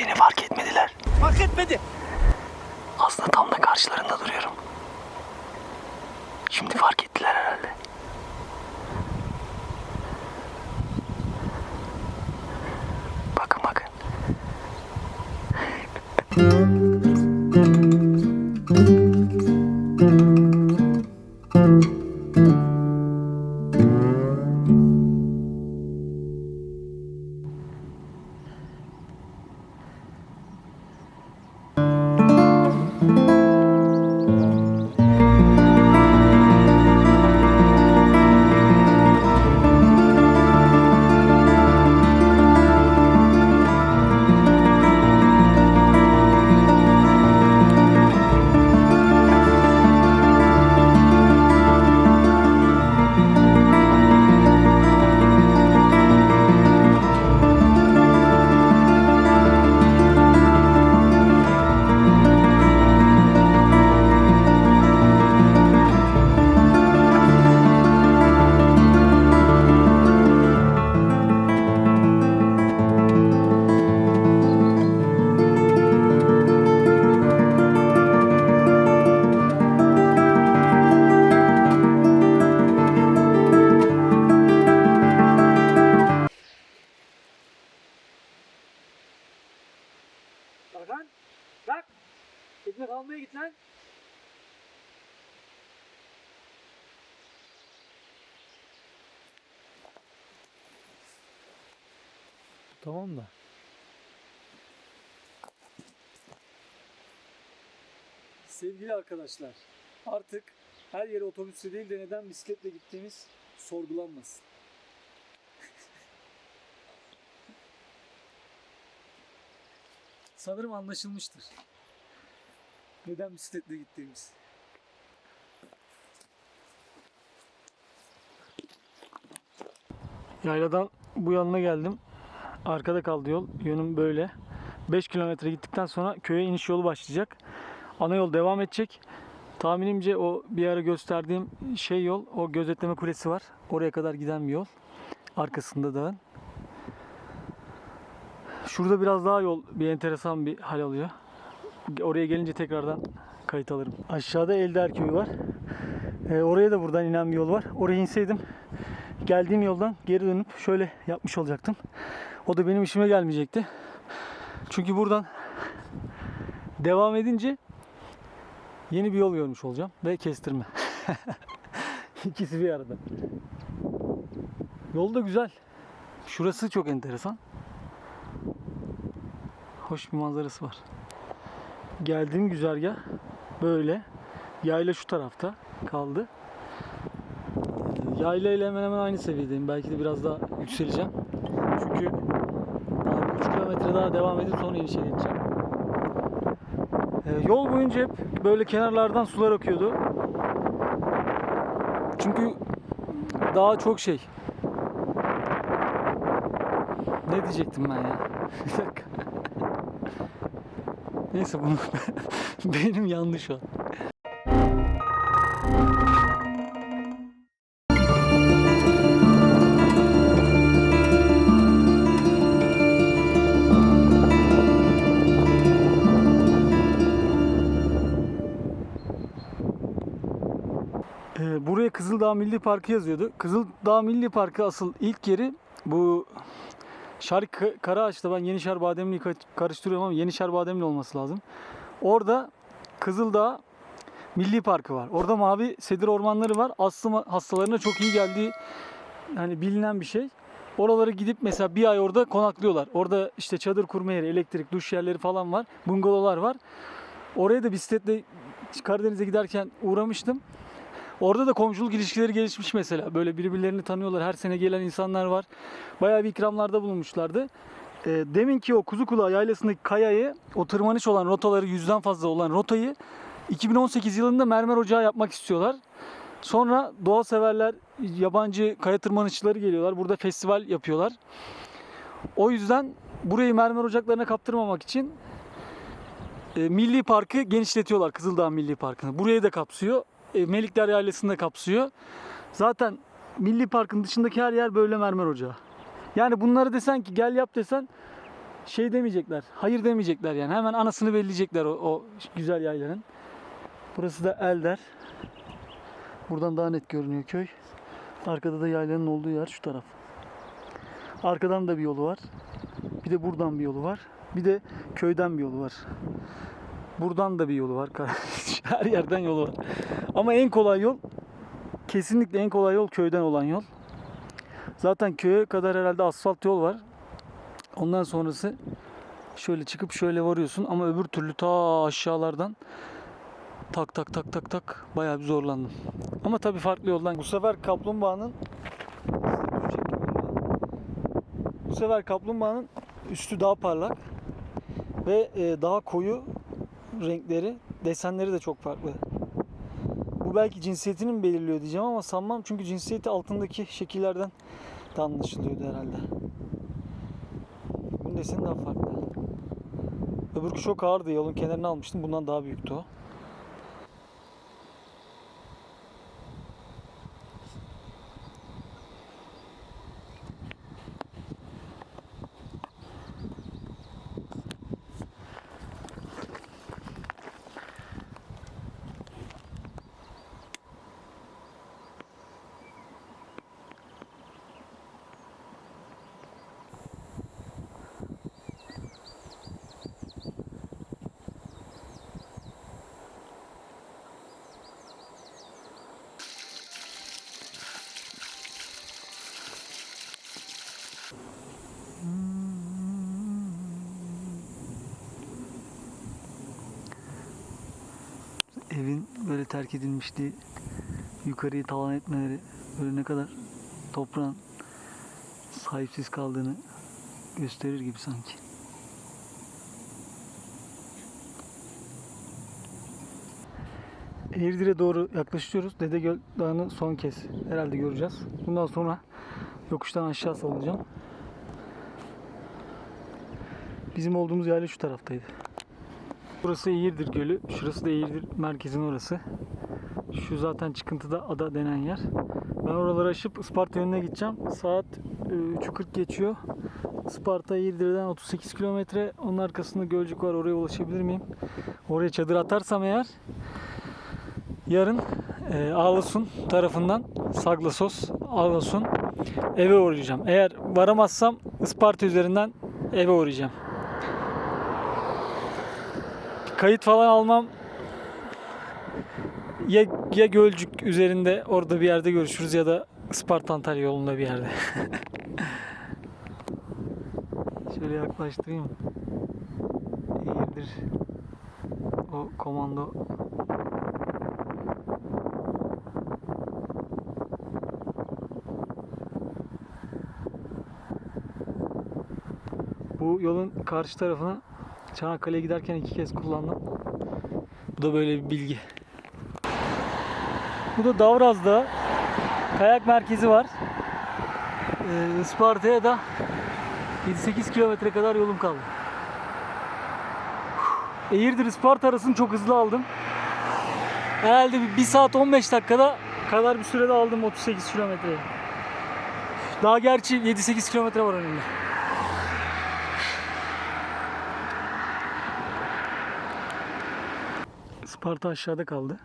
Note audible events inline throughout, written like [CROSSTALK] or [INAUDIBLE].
Beni fark etmediler. Fark etmedi. Aslında tam da karşılarında duruyorum. Şimdi fark ettiler herhalde. Tamam da. Sevgili arkadaşlar, artık her yere otobüsle değil de neden bisikletle gittiğimiz sorgulanmasın. [LAUGHS] Sanırım anlaşılmıştır. Neden bisikletle gittiğimiz. Yayladan bu yanına geldim. Arkada kaldı yol. Yönüm böyle. 5 kilometre gittikten sonra köye iniş yolu başlayacak. Ana yol devam edecek. Tahminimce o bir ara gösterdiğim şey yol, o gözetleme kulesi var. Oraya kadar giden bir yol. Arkasında dağın. Şurada biraz daha yol bir enteresan bir hal alıyor. Oraya gelince tekrardan kayıt alırım. Aşağıda Elder Köyü var. Ee, oraya da buradan inen bir yol var. Oraya inseydim geldiğim yoldan geri dönüp şöyle yapmış olacaktım. O da benim işime gelmeyecekti. Çünkü buradan devam edince yeni bir yol görmüş olacağım ve kestirme. [LAUGHS] İkisi bir arada. Yol da güzel. Şurası çok enteresan. Hoş bir manzarası var. Geldiğim güzergah böyle. Yayla şu tarafta kaldı. Yayla ile hemen hemen aynı seviyedeyim. Belki de biraz daha yükseleceğim. Çünkü daha 3 kilometre daha devam edip sonra inişe geçeceğim. Ee, yol boyunca hep böyle kenarlardan sular akıyordu. Çünkü daha çok şey. Ne diyecektim ben ya? [LAUGHS] Neyse bunu [LAUGHS] benim yanlış şu Kızıldağ Milli Parkı yazıyordu. Kızıldağ Milli Parkı asıl ilk yeri bu Şark Karaağaç'ta ben Yenişehir Bademli'yi ka- karıştırıyorum ama Yenişehir Bademli olması lazım. Orada Kızıldağ Milli Parkı var. Orada mavi sedir ormanları var. Astım hastalarına çok iyi geldiği yani bilinen bir şey. Oralara gidip mesela bir ay orada konaklıyorlar. Orada işte çadır kurma yeri, elektrik, duş yerleri falan var. Bungalovlar var. Oraya da bisikletle Karadeniz'e giderken uğramıştım. Orada da komşuluk ilişkileri gelişmiş mesela. Böyle birbirlerini tanıyorlar. Her sene gelen insanlar var. Bayağı bir ikramlarda bulunmuşlardı. E, deminki o kuzu kulağı yaylasındaki kayayı, o tırmanış olan rotaları yüzden fazla olan rotayı 2018 yılında mermer ocağı yapmak istiyorlar. Sonra doğa severler, yabancı kaya tırmanışçıları geliyorlar. Burada festival yapıyorlar. O yüzden burayı mermer ocaklarına kaptırmamak için e, Milli Parkı genişletiyorlar. Kızıldağ Milli Parkı'nı. Burayı da kapsıyor. Melikler Yaylası'nı da kapsıyor. Zaten Milli Park'ın dışındaki her yer böyle mermer ocağı. Yani bunları desen ki gel yap desen şey demeyecekler. Hayır demeyecekler yani. Hemen anasını belleyecekler o, o güzel yaylanın. Burası da Elder. Buradan daha net görünüyor köy. Arkada da yaylanın olduğu yer şu taraf. Arkadan da bir yolu var. Bir de buradan bir yolu var. Bir de köyden bir yolu var. Buradan da bir yolu var. [LAUGHS] Her yerden yolu var. Ama en kolay yol kesinlikle en kolay yol köyden olan yol. Zaten köye kadar herhalde asfalt yol var. Ondan sonrası şöyle çıkıp şöyle varıyorsun ama öbür türlü ta aşağılardan tak tak tak tak tak bayağı bir zorlandım. Ama tabii farklı yoldan. Bu sefer kaplumbağanın bu sefer kaplumbağanın üstü daha parlak ve e, daha koyu renkleri, desenleri de çok farklı. Bu belki cinsiyetini mi belirliyor diyeceğim ama sanmam çünkü cinsiyeti altındaki şekillerden de anlaşılıyordu herhalde. Bunun deseni daha farklı. Öbürkü çok ağırdı. Yolun kenarına almıştım. Bundan daha büyüktü o. Evin böyle terk edilmişliği, yukarıyı talan etmeleri, böyle ne kadar toprağın sahipsiz kaldığını gösterir gibi sanki. Eğirdir'e doğru yaklaşıyoruz. Dedegöl Dağı'nı son kez herhalde göreceğiz. Bundan sonra yokuştan aşağı salınacağım. Bizim olduğumuz yayla şu taraftaydı. Burası Eğirdir Gölü. Şurası da Eğirdir merkezin orası. Şu zaten çıkıntıda ada denen yer. Ben oraları aşıp Isparta yönüne gideceğim. Saat e, 3.40 geçiyor. Isparta Eğirdir'den 38 kilometre. Onun arkasında Gölcük var. Oraya ulaşabilir miyim? Oraya çadır atarsam eğer yarın e, Ağlasun tarafından Saglasos, Ağlasun eve uğrayacağım. Eğer varamazsam Isparta üzerinden eve uğrayacağım. Kayıt falan almam ya, ya Gölcük üzerinde orada bir yerde görüşürüz ya da Isparta Antalya yolunda bir yerde. [LAUGHS] Şöyle yaklaştırayım. İyidir. O komando Bu yolun karşı tarafına Çanakkale'ye giderken iki kez kullandım. Bu da böyle bir bilgi. Bu da Davraz'da kayak merkezi var. Ee, Isparta'ya da 7-8 kilometre kadar yolum kaldı. Eğirdir Isparta arasını çok hızlı aldım. Herhalde bir 1 saat 15 dakikada kadar bir sürede aldım 38 kilometreyi. Daha gerçi 7-8 kilometre var önümde. Isparta aşağıda kaldı.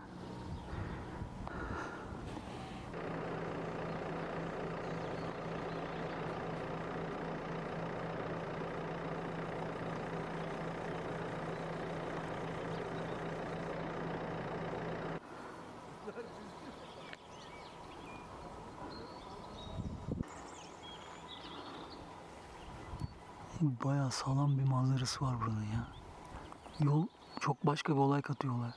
Bayağı sağlam bir manzarası var buranın ya. Yol çok başka bir olay katıyorlar.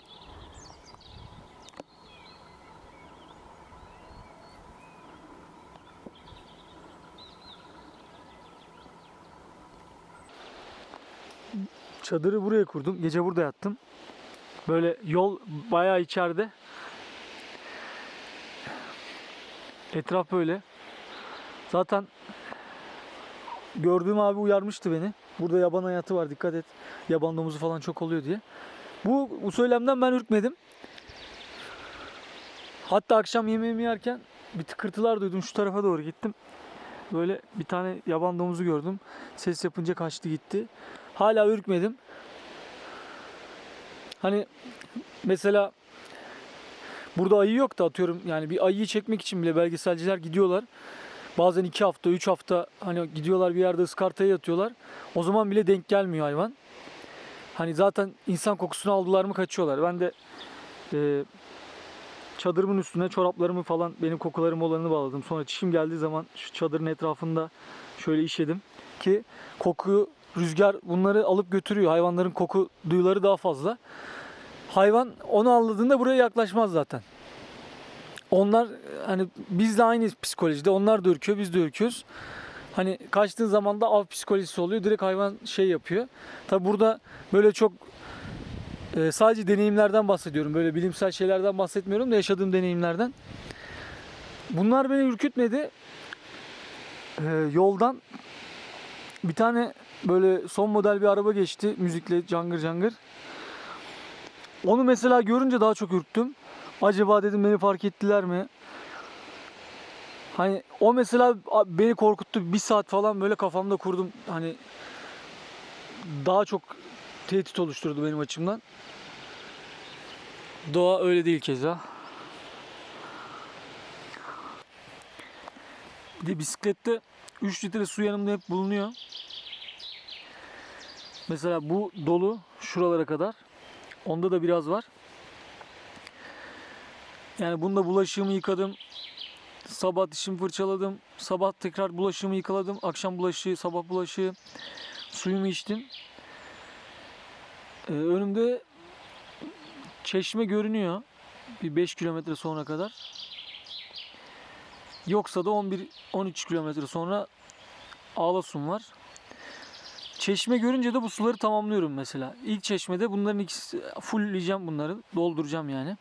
Çadırı buraya kurdum. Gece burada yattım. Böyle yol bayağı içeride. Etraf böyle. Zaten gördüğüm abi uyarmıştı beni. Burada yaban hayatı var dikkat et. Yaban domuzu falan çok oluyor diye. Bu, bu söylemden ben ürkmedim. Hatta akşam yemeğimi yerken bir tıkırtılar duydum. Şu tarafa doğru gittim. Böyle bir tane yaban domuzu gördüm. Ses yapınca kaçtı gitti. Hala ürkmedim. Hani mesela burada ayı yok da atıyorum yani bir ayıyı çekmek için bile belgeselciler gidiyorlar. Bazen iki hafta, üç hafta hani gidiyorlar bir yerde ıskartaya yatıyorlar. O zaman bile denk gelmiyor hayvan. Hani zaten insan kokusunu aldılar mı kaçıyorlar. Ben de e, çadırımın üstüne çoraplarımı falan benim kokularım olanını bağladım. Sonra çişim geldiği zaman şu çadırın etrafında şöyle işedim ki koku rüzgar bunları alıp götürüyor. Hayvanların koku duyuları daha fazla. Hayvan onu anladığında buraya yaklaşmaz zaten. Onlar hani bizle aynı psikolojide. Onlar da ürküyor, biz de ürküyoruz. Hani kaçtığın zaman da av psikolojisi oluyor. Direkt hayvan şey yapıyor. Tabi burada böyle çok e, sadece deneyimlerden bahsediyorum. Böyle bilimsel şeylerden bahsetmiyorum da yaşadığım deneyimlerden. Bunlar beni ürkütmedi. E, yoldan bir tane böyle son model bir araba geçti müzikle cangır cangır. Onu mesela görünce daha çok ürktüm. Acaba dedim beni fark ettiler mi? Hani o mesela beni korkuttu. Bir saat falan böyle kafamda kurdum. Hani daha çok tehdit oluşturdu benim açımdan. Doğa öyle değil keza. Bir de bisiklette 3 litre su yanımda hep bulunuyor. Mesela bu dolu şuralara kadar. Onda da biraz var. Yani bunda bulaşığımı yıkadım. Sabah dişimi fırçaladım. Sabah tekrar bulaşığımı yıkaladım. Akşam bulaşığı, sabah bulaşığı. Suyumu içtim. Ee, önümde çeşme görünüyor. Bir 5 kilometre sonra kadar. Yoksa da 11-13 kilometre sonra Ağlasun var. Çeşme görünce de bu suları tamamlıyorum mesela. İlk çeşmede bunların ikisi fullleyeceğim bunları. Dolduracağım yani.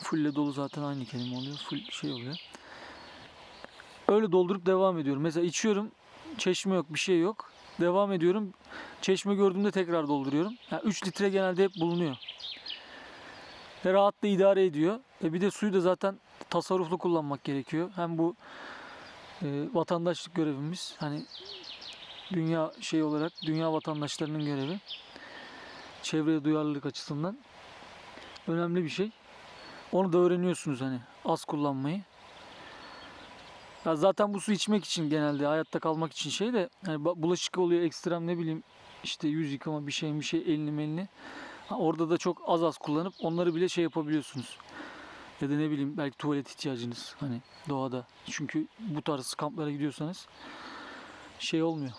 Fulle dolu zaten aynı kelime oluyor. Full şey oluyor. Öyle doldurup devam ediyorum. Mesela içiyorum. Çeşme yok, bir şey yok. Devam ediyorum. Çeşme gördüğümde tekrar dolduruyorum. Yani 3 litre genelde hep bulunuyor. Ve rahat da idare ediyor. E bir de suyu da zaten tasarruflu kullanmak gerekiyor. Hem bu e, vatandaşlık görevimiz. Hani dünya şey olarak dünya vatandaşlarının görevi. Çevreye duyarlılık açısından önemli bir şey. Onu da öğreniyorsunuz hani az kullanmayı. Ya zaten bu su içmek için genelde hayatta kalmak için şey de hani bulaşık oluyor ekstrem ne bileyim işte yüz yıkama bir şey bir şey elini melini. Ha, orada da çok az az kullanıp onları bile şey yapabiliyorsunuz. Ya da ne bileyim belki tuvalet ihtiyacınız hani doğada. Çünkü bu tarz kamplara gidiyorsanız şey olmuyor.